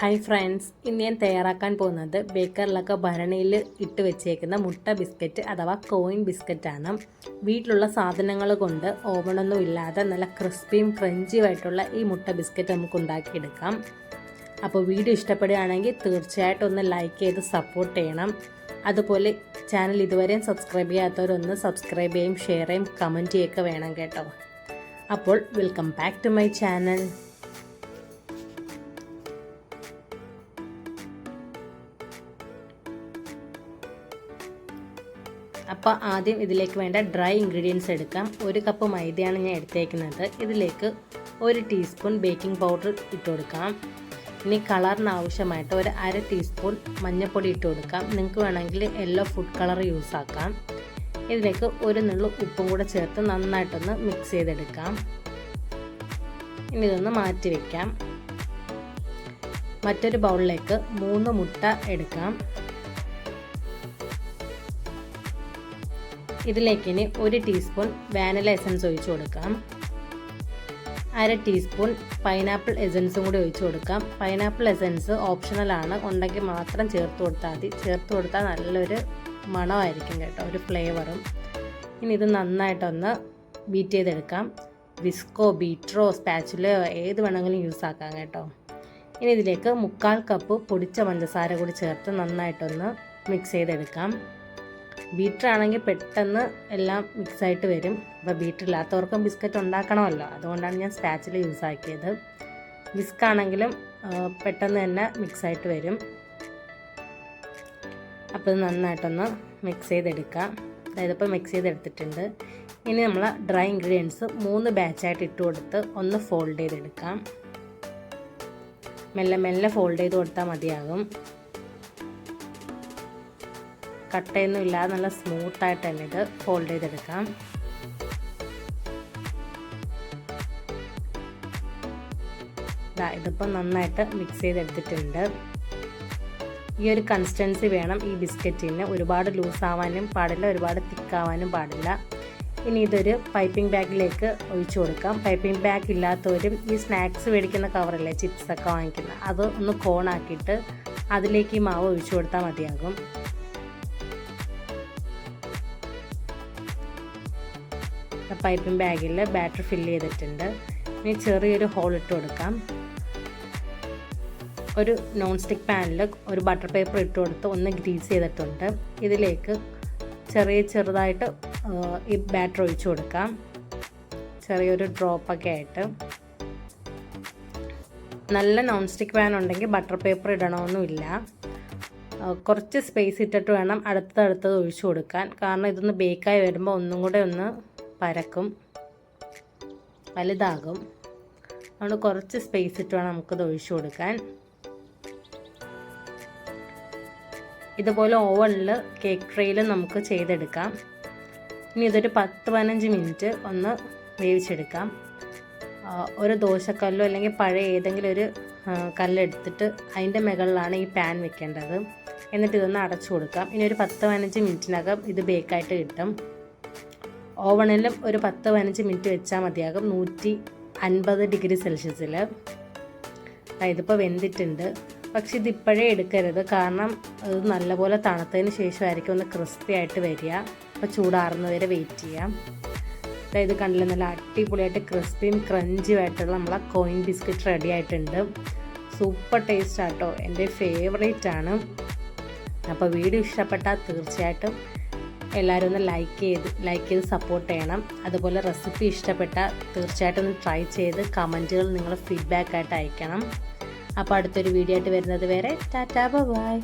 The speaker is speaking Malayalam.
ഹായ് ഫ്രണ്ട്സ് ഇന്ന് ഞാൻ തയ്യാറാക്കാൻ പോകുന്നത് ബേക്കറിലൊക്കെ ഭരണിയിൽ ഇട്ട് വെച്ചേക്കുന്ന മുട്ട ബിസ്ക്കറ്റ് അഥവാ കോയിൻ ബിസ്ക്കറ്റാണ് വീട്ടിലുള്ള സാധനങ്ങൾ കൊണ്ട് ഓവണൊന്നും ഇല്ലാതെ നല്ല ക്രിസ്പിയും ക്രഞ്ചിയുമായിട്ടുള്ള ഈ മുട്ട ബിസ്ക്കറ്റ് നമുക്ക് ഉണ്ടാക്കിയെടുക്കാം. അപ്പോൾ വീഡിയോ ഇഷ്ടപ്പെടുകയാണെങ്കിൽ തീർച്ചയായിട്ടും ഒന്ന് ലൈക്ക് ചെയ്ത് സപ്പോർട്ട് ചെയ്യണം. അതുപോലെ ചാനൽ ഇതുവരെയും സബ്സ്ക്രൈബ് ചെയ്യാത്തവരൊന്ന് സബ്സ്ക്രൈബ് ചെയ്യും ഷെയർ ചെയ്യും കമന്റ് ചെയ്യുകയൊക്കെ വേണം കേട്ടോ. അപ്പോൾ welcome back to my channel അപ്പോൾ ആദ്യം ഇതിലേക്ക് വേണ്ട ഡ്രൈ ഇൻഗ്രീഡിയൻസ് എടുക്കാം. ഒരു കപ്പ് മൈദയാണ് ഞാൻ എടുത്തേക്കുന്നത്. ഇതിലേക്ക് ഒരു ടീസ്പൂൺ ബേക്കിംഗ് പൗഡർ ഇട്ട് കൊടുക്കാം. ഇനി കളറിന് ആവശ്യമായിട്ട് ഒരു അര ടീസ്പൂൺ മഞ്ഞൾപ്പൊടി ഇട്ട് കൊടുക്കാം. നിങ്ങൾക്ക് വേണമെങ്കിൽ യെല്ലോ ഫുഡ് കളർ യൂസ് ആക്കാം. ഇതിലേക്ക് ഒരു നുള്ളു ഉപ്പും കൂടെ ചേർത്ത് നന്നായിട്ടൊന്ന് മിക്സ് ചെയ്തെടുക്കാം. ഇനി ഇതൊന്ന് മാറ്റി വയ്ക്കാം മറ്റൊരു ബൗളിലേക്ക് മൂന്ന് മുട്ട എടുക്കാം. ഇതിലേക്ക് ഇനി ഒരു ടീസ്പൂൺ വാനില എസൻസ് ഒഴിച്ചു കൊടുക്കാം. അര ടീസ്പൂൺ പൈനാപ്പിൾ എസൻസും കൂടി ഒഴിച്ചു കൊടുക്കാം. പൈനാപ്പിൾ എസൻസ് ഓപ്ഷണലാണ് ഉണ്ടെങ്കിൽ മാത്രം ചേർത്ത് കൊടുത്താൽ മതി. ചേർത്ത് കൊടുത്താൽ നല്ലൊരു മണമായിരിക്കും കേട്ടോ ഒരു ഫ്ലേവറും ഇനി ഇത് നന്നായിട്ടൊന്ന് ബീറ്റ് ചെയ്തെടുക്കാം. വിസ്കോ ബീറ്ററോ സ്പാച്ചുലയോ ഏത് വേണമെങ്കിലും യൂസ് ആക്കാം കേട്ടോ. ഇനി ഇതിലേക്ക് മുക്കാൽ കപ്പ് പൊടിച്ച പഞ്ചസാര കൂടി ചേർത്ത് നന്നായിട്ടൊന്ന് മിക്സ് ചെയ്തെടുക്കാം. ബീറ്റർ ആണെങ്കിൽ പെട്ടെന്ന് എല്ലാം മിക്സ് ആയിട്ട് വരും. അപ്പോൾ ബീറ്റർ ഇല്ലാത്തവർക്കും ബിസ്ക്കറ്റ് ഉണ്ടാക്കണമല്ലോ. അതുകൊണ്ടാണ് ഞാൻ സ്റ്റാച്ചിൽ യൂസ് ആക്കിയത്. വിസ്ക് ആണെങ്കിലും പെട്ടെന്ന് തന്നെ മിക്സ് ആയിട്ട് വരും. അപ്പോൾ നന്നായിട്ടൊന്ന് മിക്സ് ചെയ്തെടുക്കാം. അതായത് ഇപ്പോൾ മിക്സ് ചെയ്തെടുത്തിട്ടുണ്ട്. ഇനി നമ്മൾ ഡ്രൈ ഇൻഗ്രീഡിയൻസ് മൂന്ന് ബാച്ചായിട്ട് ഇട്ട് കൊടുത്ത് ഒന്ന് ഫോൾഡ് ചെയ്തെടുക്കാം. മെല്ലെ മെല്ലെ ഫോൾഡ് ചെയ്ത് കൊടുത്താൽ മതിയാകും. കട്ടയൊന്നും ഇല്ലാതെ നല്ല സ്മൂത്തായിട്ട് തന്നെ ഇത് ഫോൾഡ് ചെയ്തെടുക്കാം. ഇതിപ്പോൾ നന്നായിട്ട് മിക്സ് ചെയ്തെടുത്തിട്ടുണ്ട്. ഈ ഒരു കൺസിസ്റ്റൻസി വേണം ഈ ബിസ്ക്കറ്റിന് ഒരുപാട് ലൂസ് ആവാനും പാടില്ല ഒരുപാട് തിക്കാവാനും പാടില്ല. ഇനി ഇതൊരു പൈപ്പിംഗ് ബാഗിലേക്ക് ഒഴിച്ചു കൊടുക്കാം. പൈപ്പിംഗ് ബാഗ് ഇല്ലാത്തവരും ഈ സ്നാക്സ് മേടിക്കുന്ന കവറല്ലേ ചിപ്സൊക്കെ വാങ്ങിക്കുന്ന അത് ഒന്ന് കോണാക്കിയിട്ട് അതിലേക്ക് ഈ മാവ് ഒഴിച്ചു കൊടുത്താൽ മതിയാകും. പൈപ്പിംഗ് ബാഗിൽ ബാറ്റർ ഫില്ല് ചെയ്തിട്ടുണ്ട്. ഇനി ചെറിയൊരു ഹോൾ ഇട്ട് കൊടുക്കാം. ഒരു നോൺ സ്റ്റിക്ക് പാനിൽ ഒരു ബട്ടർ പേപ്പർ ഇട്ട് കൊടുത്ത് ഒന്ന് ഗ്രീസ് ചെയ്തിട്ടുണ്ട്. ഇതിലേക്ക് ചെറിയ ചെറുതായിട്ട് ഈ ബാറ്റർ ഒഴിച്ചു കൊടുക്കാം. ചെറിയൊരു ഡ്രോപ്പൊക്കെ ആയിട്ട്. നല്ല നോൺ സ്റ്റിക്ക് പാൻ ഉണ്ടെങ്കിൽ ബട്ടർ പേപ്പർ ഇടണമെന്നില്ല കുറച്ച് സ്പേസ് ഇട്ടിട്ട് വേണം അടുത്തടുത്തത് ഒഴിച്ചു കൊടുക്കാൻ. കാരണം ഇതൊന്ന് ബേക്കായി വരുമ്പോൾ ഒന്നും കൂടെ ഒന്ന് പരക്കും വലുതാകും. അതുകൊണ്ട് കുറച്ച് സ്പേസ് ഇട്ട് വേണം നമുക്കത് ഒഴിച്ചു കൊടുക്കാൻ. ഇതുപോലെ ഓവണിൽ കേക്ക് ട്രെയിൽ നമുക്ക് ചെയ്തെടുക്കാം. ഇനി ഇതൊരു പത്ത് പതിനഞ്ച് മിനിറ്റ് ഒന്ന് വേവിച്ചെടുക്കാം. ഒരു ദോശക്കല്ലോ അല്ലെങ്കിൽ പഴയ ഏതെങ്കിലും ഒരു കല്ലെടുത്തിട്ട് അതിന്റെ മുകളിലാണ് ഈ പാൻ വെക്കേണ്ടത്. എന്നിട്ട് ഇതൊന്ന് അടച്ചു കൊടുക്കാം. ഇനി ഒരു പത്ത് പതിനഞ്ച് മിനിറ്റിനകം ഇത് ബേക്കായിട്ട് കിട്ടും. ഓവണിലും ഒരു പത്ത് പതിനഞ്ച് മിനിറ്റ് വെച്ചാൽ മതിയാകും. നൂറ്റി അൻപത് ഡിഗ്രി സെൽഷ്യസിൽ. ഇതിപ്പോൾ വെന്തിട്ടുണ്ട്. പക്ഷെ ഇതിപ്പോഴേ എടുക്കരുത്. കാരണം ഇത് നല്ലപോലെ തണുത്തതിന് ശേഷമായിരിക്കും ഒന്ന് ക്രിസ്പി ആയിട്ട് വരിക. അപ്പോൾ ചൂടാറുന്നവരെ വെയിറ്റ് ചെയ്യാം. ഇത് കണ്ടില്ല നല്ല അടിപൊളിയായിട്ട് ക്രിസ്പിയും ക്രഞ്ചുമായിട്ടുള്ള നമ്മളെ കോയിൻ ബിസ്ക്കറ്റ് റെഡി ആയിട്ടുണ്ട്. സൂപ്പർ ടേസ്റ്റ് ആട്ടോ എന്റെ ഫേവറേറ്റ് ആണ് അപ്പോൾ വീഡിയോ ഇഷ്ടപ്പെട്ടാൽ തീർച്ചയായിട്ടും എല്ലാവരും ഒന്ന് ലൈക്ക് ചെയ്ത് ലൈക്ക് ചെയ്ത് സപ്പോർട്ട് ചെയ്യണം. അതുപോലെ റെസിപ്പി ഇഷ്ടപ്പെട്ട തീർച്ചയായിട്ടും ഒന്ന് ട്രൈ ചെയ്ത് കമന്റുകൾ നിങ്ങൾ ഫീഡ്ബാക്കായിട്ട് അയക്കണം. അപ്പോൾ അടുത്തൊരു വീഡിയോ ആയിട്ട് വരുന്നത് വരെ ടാറ്റാ ബൈ